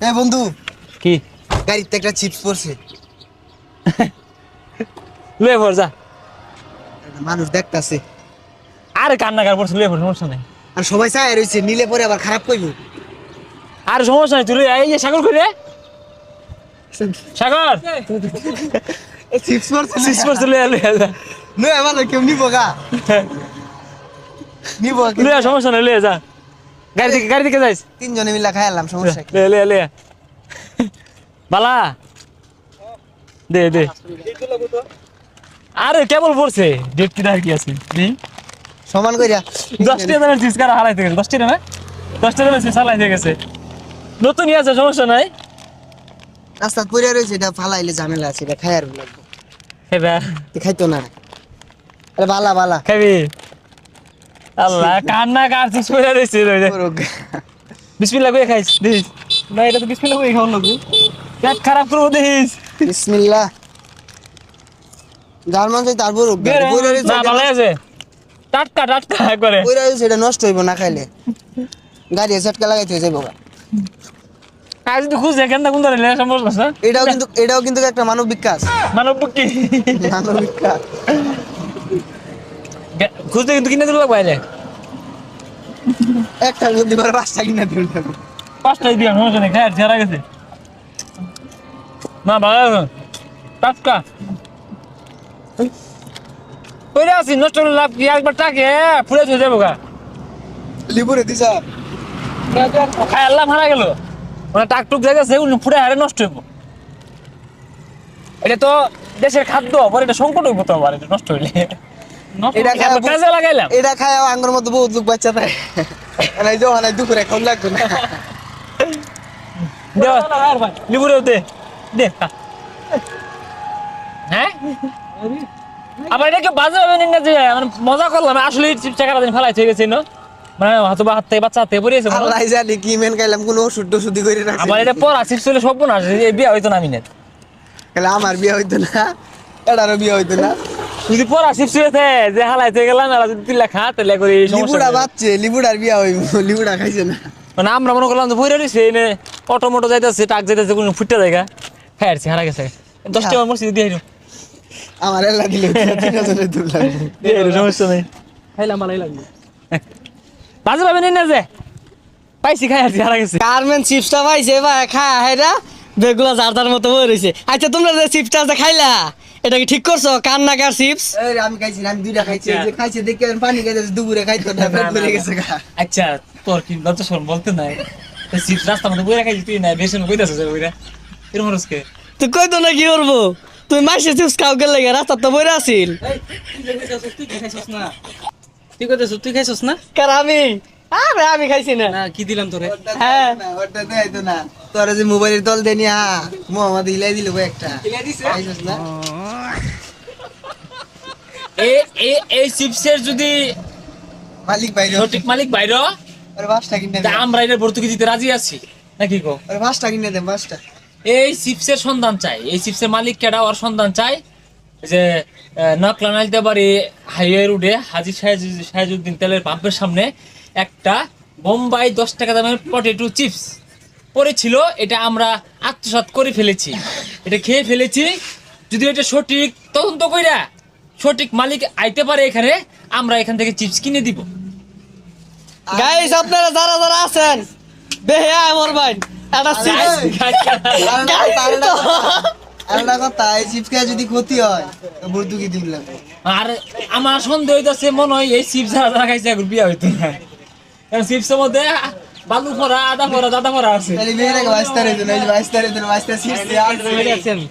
হ্যাঁ বন্ধু। কি? গাড়িতে একটা চিপস পড়ছে। লয়ে পড় যা মানুষ দেখতাছে। আরে কান্নাকার পড়ছে লয়ে পড় সমস্যা নাই। আর সবাই চায় রয়েছে নিলে পরে আবার খারাপ কইব। আরে সমস্যা নাই তুই এই যে সাগর কই রে সাগর চিপস পড়ছে। সিস পড়ছে লয়ে লয়ে যা নয় আমার কেউ নিব গা। নিব লয়ে সমস্যা নাই লয়ে যা। গাড়ি থেকে গাড়ি যাইস। তিনজনে মিলে খাইলাম সমস্যা কি? লয়ে লয়ে লয়ে বালা। দে দে। আরে কেবল পড়ছে। ডেট কি কি আছে? দি। সমান কইরা। দশটা দামের চিজ কারা হারাইতে গেছে দশটা দামের চিজ হারাইতে গেছে। নতুন আছে সমস্যা নাই। রাস্তা পড়ে রয়েছে এটা ফালাইলে ঝামেলা আছে এটা খাই আর লাগবে তো খাইতো না। আরে বালা বালা। খাবি আল্লাহ কান্না কার চিজ পড়ে রয়েছে বিসমিল্লাহ করে খাইস দেখিস। না এটা তো বিসমিল্লাহ করে খাওয়ার লাগবে পেট খারাপ করব দেখিস। বিসমিল্লাহ। জার্মান চাই তারপর না ভালো আছে টাটকা টাটকা করে। পড়ে রয়েছে এটা নষ্ট হইব না খাইলে। গাড়ি ঝটকা লাগাইতে হয়ে যাব আজ তো খুঁজে কেন কোন ধরে লেখা সম্ভব না এটাও কিন্তু এটাও কিন্তু একটা মানবিক কাজ মানব কি? মানবিক কাজ খুঁজতে কিন্তু কিনে দিল বাইরে একটা যদি করে পাঁচটা কিনা দিল পাঁচটাই দিয়ে সমস্যা নেই খায় ছেড়া গেছে। না ভালো টাটকা। কইরা আছি নষ্ট করে লাভ কি? একবার টাকে ফুলে চলে যাব গা। লিবুরে দিছা? খাই আল্লাহ মারা গেল। মানে টাক টুক জায়গা উনি ফুটে হারে নষ্ট হইব। এটা তো দেশের খাদ্য আবার এটা সংকট হইব তো আবার এটা নষ্ট হইলে। এটা এটা খায়- কাজে লাগাইলাম। এটা খায় আঙ্গুর মতো বহুত লোক বাচ্চা তাই নাই নাই দুপুরে খাওয়া না। দেওয়া লিবুরে দে দে হ্যাঁ? আবার এটাকে বাজে ভাবে নিন না যে মানে মজা করলাম আসলে চিপস দিন ফেলাই হয়ে গেছে না? মানে হয়তো বা হাত থেকে বাচ্চা হাতে পড়িয়েছে। আল্লাহ জানি কি মেন খাইলাম কোনো ওষুধ টষুধ করে রাখছি আমার এটা পড়া চিপস হলে সব না এই বিয়া হইতো না আমি না আমার বিয়ে হইতো না এটারও বিয়ে হইতো না। যদি পড়া চিপস হয়েছে যে হালাইতে গেলাম এরা যদি তিল্লা খা তাহলে করে এই সমস্যা লিবুড়া বাচ্চে লিবুড়ার বিয়ে হইব লিবুড়া খাইছে না। মানে আমরা মনে করলাম যে ভরে রয়েছে এনে অটো মোটো যাইতেছে টাক যাইতেছে কোনো ফুটতে জায়গা হ্যাঁ হারা গেছে। দশ টাকা মসজিদ দিয়ে আমার এল্লা দিলে সমস্যা নেই। খাইলাম ভালোই লাগবে বাজে পাবেন না যে। পাইছি খাই আছি হারা গেছে। কারমেন চিপসটা পাইছে বা খা হেরা বেগুলা জারদার মতো বই রয়েছে আচ্ছা তোমরা যে চিপসটা যে খাইলা এটা কি ঠিক করছ? কান্নাকার চিপস এই রে, আমি খাইছি আমি দুইটা খাইছি। যে খাইছে দেখে আমি পানি খাইতে দুপুরে খাইতো না পেট ভরে গেছে আচ্ছা তোর কি লজ্জা শরম বলতে নাই? চিপস রাস্তা মতো বইরা খাইছি তুই নাই বেশি কইতাছিস বইরা। এরকম রসকে তুই কই তো না কি করব তুই মাসে চিপস খাও গেলে রাস্তা তো বইরা আছিল। তুই কইতেছ তুই খাইছস না? কার আমি? আরে আমি খাইছি না। না কি দিলাম তোরে? হ্যাঁ। ওটা দেখাইতো না। তোরা যে মোবাইলের তল দেনি মোহাম্মদ হিলাই দিল একটা। না? এই চিপসের যদি মালিক বাইরে সঠিক মালিক বাইরে? ওরে পাঁচটা কিনে তা দেন আমরা এটা ভর্তুকি দিতে রাজি আছি নাকি গো? ওরে পাঁচটা কিনে দেন পাঁচটা এই চিপসের সন্ধান চাই এই চিপসের মালিক কেডা ওর সন্ধান চাই? যে নকলা নাইতে বাড়ি হাইওয়ে রোডে হাজি সাহেজ- সাহেজুদ্দিন তেলের পাম্পের সামনে একটা বোম্বাই দশ টাকা দামের পটেটো চিপস পড়েছিল এটা আমরা আত্মসাৎ করে ফেলেছি। এটা খেয়ে ফেলেছি যদি এটা সঠিক তদন্ত কইরা সঠিক মালিক আইতে পারে এখানে আমরা এখান থেকে চিপস কিনে দিব। গাইস আপনারা যারা যারা আছেন বেহে আমার ভাই। একটা চিপস আরেকটা কথা এই চিপস খেয়ে যদি ক্ষতি হয় ভর্তুকি দিন লাগবে। আর আমার সন্দেহ হইতাছে মনে হয় এই চিপস যারা যারা খাইছে এখন বিয়া হইতো না। চিপসের মধ্যে বালু ভরা আদা ভরা দাদা ভরা আছে। তাহলে বাইশ তারিখ দিন বাইশ তারিখ দিন বাইশ তারিখ